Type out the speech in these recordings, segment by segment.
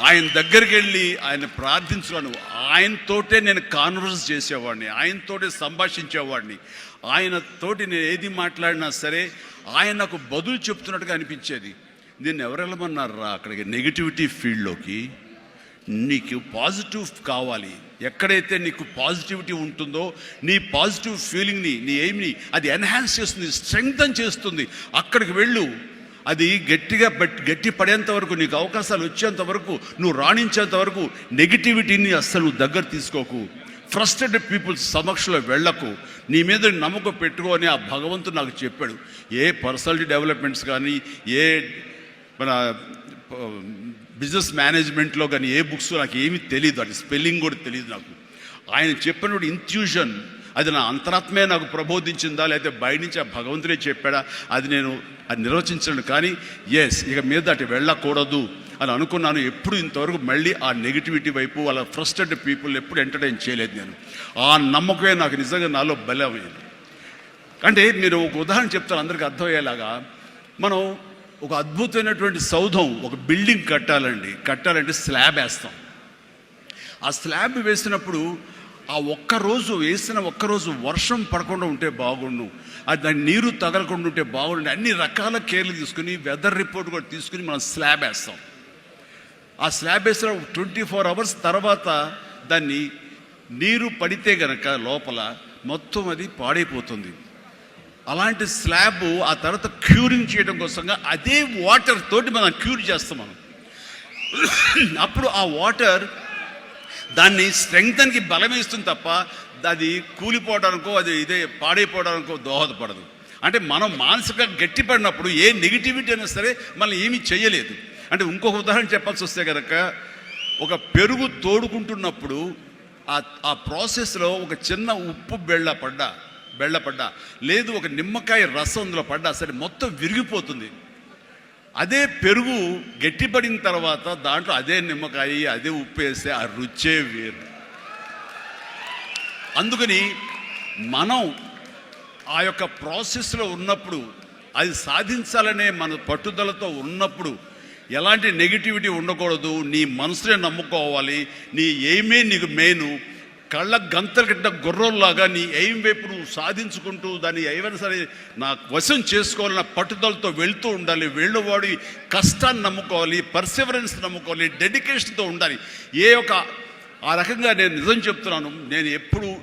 ఆయన దగ్గరికి వెళ్ళి ఆయన ప్రార్థించున్నాను ఆయనతోటే నేను కాన్వర్స్ చేసేవాడిని. ఆయనతోటే సంభాషించేవాడిని. ఆయనతోటి నేను ఏది మాట్లాడినా సరే ఆయన నాకు బదులు చెప్తున్నట్టుగా అనిపించేది. నేను ఎవరెళ్ళమన్నారా అక్కడికి? నెగిటివిటీ ఫీల్డ్లోకి నీకు పాజిటివ్ కావాలి. ఎక్కడైతే నీకు పాజిటివిటీ ఉంటుందో నీ పాజిటివ్ ఫీలింగ్ని నీ ఎయిమ్ని అది ఎన్హాన్స్ చేస్తుంది స్ట్రెంగ్తన్ చేస్తుంది. అక్కడికి వెళ్ళు. అది గట్టిగా గట్టి పడేంత వరకు నీకు అవకాశాలు వచ్చేంత వరకు నువ్వు రాణించేంత వరకు నెగిటివిటీని అస్సలు దగ్గర తీసుకోకు. ఫ్రస్ట్రేటెడ్ పీపుల్స్ సమక్షంలో వెళ్ళకు. నీ మీద నమ్మకం పెట్టుకో అని ఆ భగవంతుడు నాకు చెప్పాడు. ఏ పర్సనాలిటీ డెవలప్మెంట్స్ కానీ ఏ మన బిజినెస్ మేనేజ్మెంట్లో కానీ ఏ బుక్స్ నాకు ఏమీ తెలియదు అది స్పెల్లింగ్ కూడా తెలియదు నాకు. ఆయన చెప్పినప్పుడు ఇంట్యూషన్ అది నా అంతరాత్మే నాకు ప్రబోధించిందా? లేకపోతే బయట నుంచి ఆ భగవంతుడే చెప్పాడా? అది నేను అది నిర్వచించను కానీ ఎస్ ఇక మీద అటు వెళ్ళకూడదు అని అనుకున్నాను. ఎప్పుడు ఇంతవరకు మళ్ళీ ఆ నెగిటివిటీ వైపు వాళ్ళ ఫ్రస్ట్రేటెడ్ పీపుల్ ఎప్పుడు ఎంటర్టైన్ చేయలేదు నేను. ఆ నమ్మకమే నాకు నిజంగా నాలో బలమైంది. అంటే మీరు ఒక ఉదాహరణ చెప్తారు అందరికీ అర్థమయ్యేలాగా. మనం ఒక అద్భుతమైనటువంటి సౌధం ఒక బిల్డింగ్ కట్టాలండి. కట్టాలంటే స్లాబ్ వేస్తాం. ఆ స్లాబ్ వేసినప్పుడు ఆ ఒక్క రోజు వేసిన ఒక్క రోజు వర్షం పడకుండా ఉంటే బాగుండు. అది దాని నీరు తగలకుండా ఉంటే బాగుండు. అన్ని రకాల కేర్లు తీసుకుని వెదర్ రిపోర్ట్ కూడా తీసుకుని మనం స్లాబ్ వేస్తాం. ఆ స్లాబ్ వేసిన ట్వంటీ ఫోర్ అవర్స్ తర్వాత దాన్ని నీరు పడితే గనక లోపల మొత్తం అది పాడైపోతుంది. అలాంటి స్లాబ్ ఆ తర్వాత క్యూరింగ్ చేయడం కోసంగా అదే వాటర్ తోటి మనం క్యూర్ చేస్తాం మనం. అప్పుడు ఆ వాటర్ దాన్ని స్ట్రెంగ్తన్కి బలమేస్తుంది తప్ప అది కూలిపోవడానికో అది ఇదే పాడైపోవడానికో దోహదపడదు. అంటే మనం మానసికంగా గట్టిపడినప్పుడు ఏ నెగిటివిటీ అయినా సరే మనం ఏమీ చేయలేదు. అంటే ఇంకొక ఉదాహరణ చెప్పాల్సి వస్తే కనుక ఒక పెరుగు తోడుకుంటున్నప్పుడు ఆ ఆ ప్రాసెస్లో ఒక చిన్న ఉప్పు బెళ్ళ పడ్డా బెళ్ళ పడ్డా లేదు ఒక నిమ్మకాయ రసం అందులో పడ్డా సరే మొత్తం విరిగిపోతుంది. అదే పెరుగు గట్టిపడిన తర్వాత దాంట్లో అదే నిమ్మకాయ అదే ఉప్పు వేస్తే ఆ రుచే వేరు. అందుకని మనం ఆ యొక్క ప్రాసెస్లో ఉన్నప్పుడు అది సాధించాలనే మన పట్టుదలతో ఉన్నప్పుడు ఎలాంటి నెగిటివిటీ ఉండకూడదు నీ మనసునే నమ్ముకోవాలి నీ ఏమే నీకు మెయిన్ కళ్ళ గంతలు గిట్ట గుర్రంలాగా నీ ఎయిం వైపు నువ్వు సాధించుకుంటూ దాన్ని ఏమైనా సరే నా వశం చేసుకోవాలన్న పట్టుదలతో వెళ్తూ ఉండాలి. వెళ్ళువాడి కష్టాన్ని నమ్ముకోవాలి పర్సివరెన్స్ నమ్ముకోవాలి డెడికేషన్తో ఉండాలి. ఏ ఒక ఆ రకంగా నేను నిజం చెప్తున్నాను. నేను ఎప్పుడు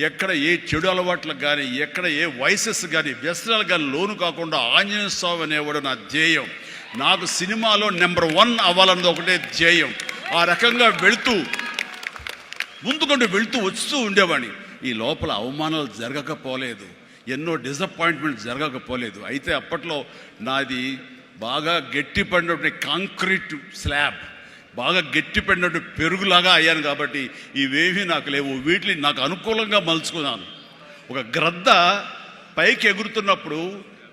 ఎక్కడ ఏ చెడు అలవాట్లకు కానీ ఎక్కడ ఏ వయసెస్ కానీ వ్యసనాలు కానీ లోను కాకుండా ఆంజనేయ స్వామి అనేవాడు నా ధ్యేయం. నాకు సినిమాలో నెంబర్ వన్ అవ్వాలన్నది ఒకటే ధ్యేయం. ఆ రకంగా వెళుతూ ముందుకుంటూ వెళుతూ వస్తూ ఉండేవాడిని. ఈ లోపల అవమానాలు జరగకపోలేదు. ఎన్నో డిసప్పాయింట్మెంట్ జరగకపోలేదు. అయితే అప్పట్లో నాది బాగా గట్టిపడినటువంటి కాంక్రీట్ స్లాబ్ బాగా గట్టిపడినట్టు పెరుగులాగా అయ్యాను కాబట్టి ఇవేమీ నాకు లేవు. వీటిని నాకు అనుకూలంగా మలుచుకున్నాను. ఒక గ్రద్ద పైకి ఎగురుతున్నప్పుడు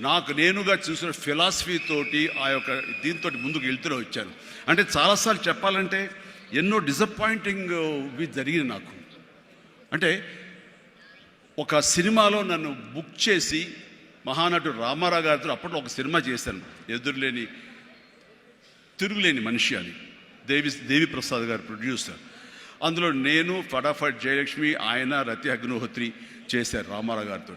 నాకు నేనుగా చూసిన ఫిలాసఫీ తోటి ఆ యొక్క దీంతో ముందుకు వెళ్తూనే వచ్చాను. అంటే చాలాసార్లు చెప్పాలంటే ఎన్నో డిసప్పాయింటింగ్ వి జరిగింది నాకు. అంటే ఒక సినిమాలో నన్ను బుక్ చేసి మహానటుడు రామారావు గారితో అప్పట్లో ఒక సినిమా చేశాను. ఎదురులేని తిరుగులేని మనిషి అని దేవి దేవి ప్రసాద్ గారు ప్రొడ్యూసర్ అందులో నేను ఫటాఫట్ జయలక్ష్మి ఆయన రతి అగ్నిహోత్రి చేశారు రామారావు గారితో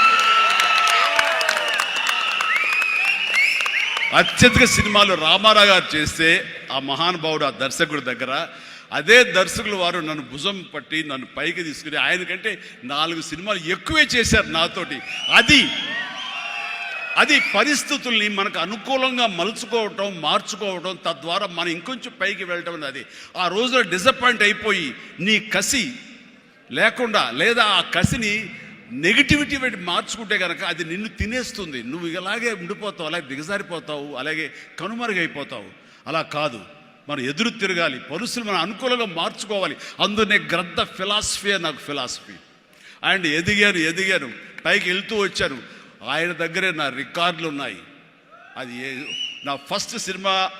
అత్యధిక సినిమాలు రామారావు గారు చేస్తే ఆ మహానుభావుడు ఆ దర్శకుడి దగ్గర అదే దర్శకులు వారు నన్ను భుజం పట్టి నన్ను పైకి తీసుకుని ఆయనకంటే నాలుగు సినిమాలు ఎక్కువే చేశారు నాతోటి. అది అది పరిస్థితుల్ని మనకు అనుకూలంగా మలుచుకోవటం మార్చుకోవటం తద్వారా మనం ఇంకొంచెం పైకి వెళ్ళటం అనేది. ఆ రోజున డిసప్పాయింట్ అయిపోయి నీ కసి లేకుండా లేదా ఆ కసిని నెగిటివిటీ పెట్టి మార్చుకుంటే కనుక అది నిన్ను తినేస్తుంది. నువ్వు ఇలాగే ఉండిపోతావు అలాగే దిగజారిపోతావు అలాగే కనుమరుగైపోతావు. అలా కాదు. మనం ఎదురు తిరగాలి. పరిస్థితులు మనం అనుకూలంగా మార్చుకోవాలి. అందునే గ్రద్ద ఫిలాసఫీ నాకు ఫిలాసఫీ. అండ్ ఎదిగాను ఎదిగాను. పైకి వెళ్తూ వచ్చాను. ఆయన దగ్గరే నా రికార్డులు ఉన్నాయి. అది ఏ- నా ఫస్ట్ సినిమా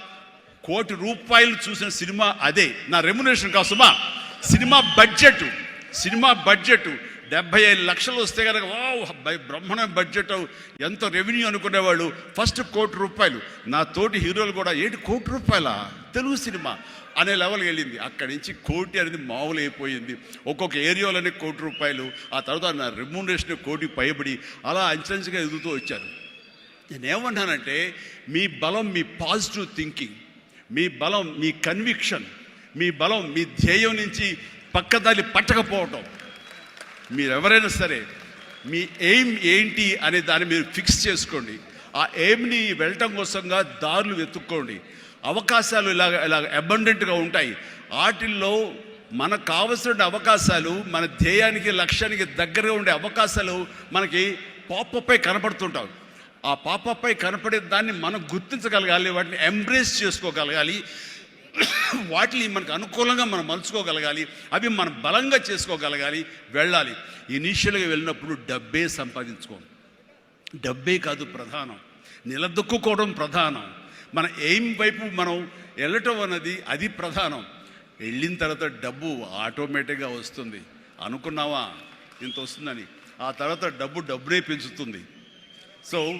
కోటి రూపాయలు చూసిన సినిమా అదే. నా రెమ్యునేషన్ కాసుమా సినిమా బడ్జెట్. Cinema budget. డెబ్బై ఐదు లక్షలు వస్తే కనుక వావ్ బై- బ్రహ్మణ బడ్జెట్ ఎంత రెవెన్యూ అనుకునేవాళ్ళు. ఫస్ట్ కోటి రూపాయలు. నా తోటి హీరోలు కూడా ఏంటి కోటి రూపాయల? తెలుగు సినిమా అనే లెవెల్కి వెళ్ళింది. అక్కడి నుంచి కోటి అనేది మామూలు అయిపోయింది ఒక్కొక్క ఏరియాలోనే కోటి రూపాయలు. ఆ తర్వాత నా రెమ్యూనరేషన్ కోటి పైబడి అలా అంచెంచుగా ఎదుగుతూ వచ్చారు. నేనేమన్నానంటే మీ బలం మీ పాజిటివ్ థింకింగ్ మీ బలం మీ కన్విక్షన్ మీ బలం మీ ధ్యేయం నుంచి పక్కదారి పట్టకపోవటం మీరు ఎవరైనా సరే మీ ఎయిమ్ ఏంటి అనే దాన్ని మీరు ఫిక్స్ చేసుకోండి. ఆ ఎయిమ్ని వెళ్ళటం కోసంగా దారులు వెతుక్కోండి. అవకాశాలు ఇలాగ ఇలాగ అబండెంట్గా ఉంటాయి. వాటిల్లో మనకు కావలసిన అవకాశాలు మన ధ్యేయానికి లక్ష్యానికి దగ్గరగా ఉండే అవకాశాలు మనకి పాపపై కనపడుతుంటాం ఆ పాపపై కనపడే దాన్ని మనం గుర్తించగలగాలి వాటిని ఎంబ్రేస్ చేసుకోగలగాలి. వాటిని మనకు అనుకూలంగా మనం మలుచుకోగలగాలి అవి మనం బలంగా చేసుకోగలగాలి వెళ్ళాలి. ఇనీషియల్గా వెళ్ళినప్పుడు డబ్బే సంపాదించుకోం డబ్బే కాదు ప్రధానం. నిలదొక్కుకోవడం ప్రధానం. మన ఎయిమ్ వైపు మనం వెళ్ళటం అన్నది అది ప్రధానం. వెళ్ళిన తర్వాత డబ్బు ఆటోమేటిక్గా వస్తుంది. అనుకున్నావా? ఇంత వస్తుందని. ఆ తర్వాత డబ్బు డబ్బునే పెంచుతుంది. సో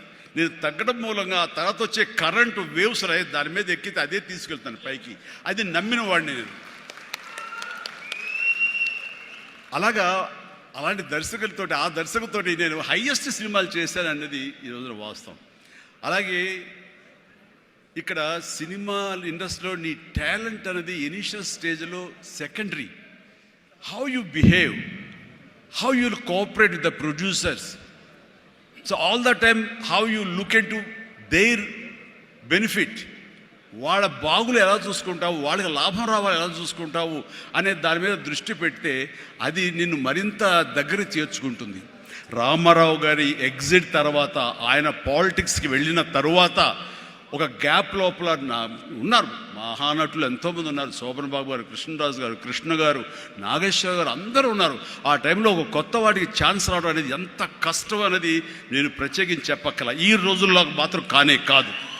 నేను తగ్గడం మూలంగా ఆ తర్వాత వచ్చే కరెంటు వేవ్స్ రాయి దాని మీద ఎక్కితే అదే తీసుకెళ్తాను పైకి. అది నమ్మిన వాడిని నేను. అలాగా అలాంటి దర్శకులతోటి ఆ దర్శకులతోటి నేను హయ్యెస్ట్ సినిమాలు చేశాను అన్నది ఈ రోజున వాస్తవం. అలాగే ఇక్కడ సినిమా ఇండస్ట్రీలో నీ టాలెంట్ అనేది ఇనిషియల్ స్టేజ్లో secondary. How you behave how you'll cooperate with the producers so all the time how you look and to their benefit వాళ్ళ బాగులు ఎలా చూసుకుంటావు వాళ్ళకి లాభం రావాలి ఎలా చూసుకుంటావు అనే దాని మీద దృష్టి పెడితే అది నిన్ను మరింత దగ్గర చేర్చుకుంటుంది. రామారావు గారి ఎగ్జిట్ తర్వాత ఆయన పాలిటిక్స్కి వెళ్ళిన తరువాత ఒక గ్యాప్ లోపల నా ఉన్నారు. మహానటులు ఎంతోమంది ఉన్నారు. శోభన్ బాబు గారు కృష్ణరాజు గారు కృష్ణ గారు నాగేశ్వర గారు అందరూ ఉన్నారు. ఆ టైంలో ఒక కొత్త వాడికి ఛాన్స్ రావడం అనేది ఎంత కష్టం అనేది నేను ప్రత్యేకించి చెప్పక్కల. ఈ రోజుల్లో మాత్రం కానే కాదు.